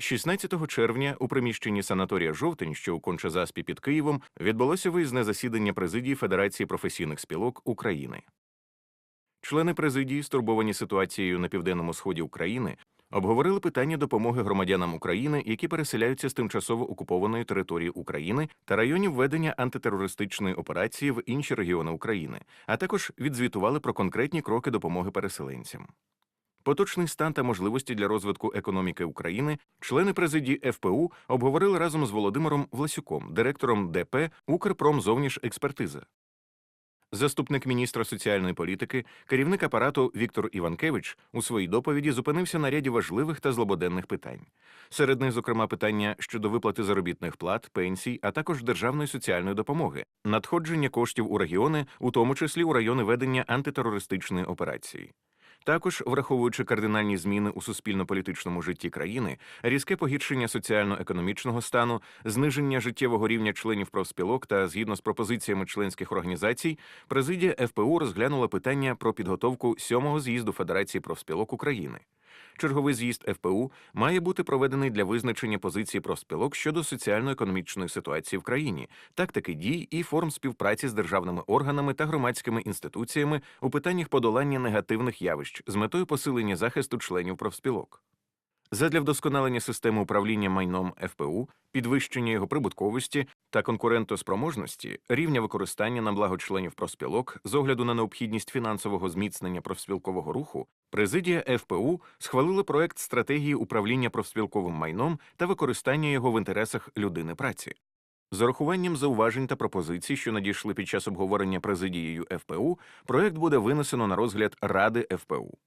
16 червня у приміщенні санаторія Жовтень, що у Кончазаспі під Києвом, відбулося виїзне засідання президії Федерації професійних спілок України. Члени президії, стурбовані ситуацією на південному сході України, обговорили питання допомоги громадянам України, які переселяються з тимчасово окупованої території України та районів ведення антитерористичної операції в інші регіони України, а також відзвітували про конкретні кроки допомоги переселенцям. Поточний стан та можливості для розвитку економіки України члени президії ФПУ обговорили разом з Володимиром Власюком, директором ДП «Укрпромзовніжекспертиза». Заступник міністра соціальної політики, керівник апарату Віктор Іванкевич у своїй доповіді зупинився на ряді важливих та злободенних питань. Серед них, зокрема, питання щодо виплати заробітних плат, пенсій, а також державної соціальної допомоги, надходження коштів у регіони, у тому числі у райони ведення антитерористичної операції. Також, враховуючи кардинальні зміни у суспільно-політичному житті країни, різке погіршення соціально-економічного стану, зниження життєвого рівня членів профспілок та згідно з пропозиціями членських організацій, президія ФПУ розглянула питання про підготовку сьомого з'їзду Федерації профспілок України. Черговий з'їзд ФПУ має бути проведений для визначення позиції профспілок щодо соціально-економічної ситуації в країні, тактики дій і форм співпраці з державними органами та громадськими інституціями у питаннях подолання негативних явищ з метою посилення захисту членів профспілок. Задля вдосконалення системи управління майном ФПУ, підвищення його прибутковості та конкурентоспроможності, рівня використання на благо членів профспілок з огляду на необхідність фінансового зміцнення профспілкового руху, президія ФПУ схвалила проект стратегії управління профспілковим майном та використання його в інтересах людини праці. З урахуванням зауважень та пропозицій, що надійшли під час обговорення президією ФПУ, проект буде винесено на розгляд Ради ФПУ.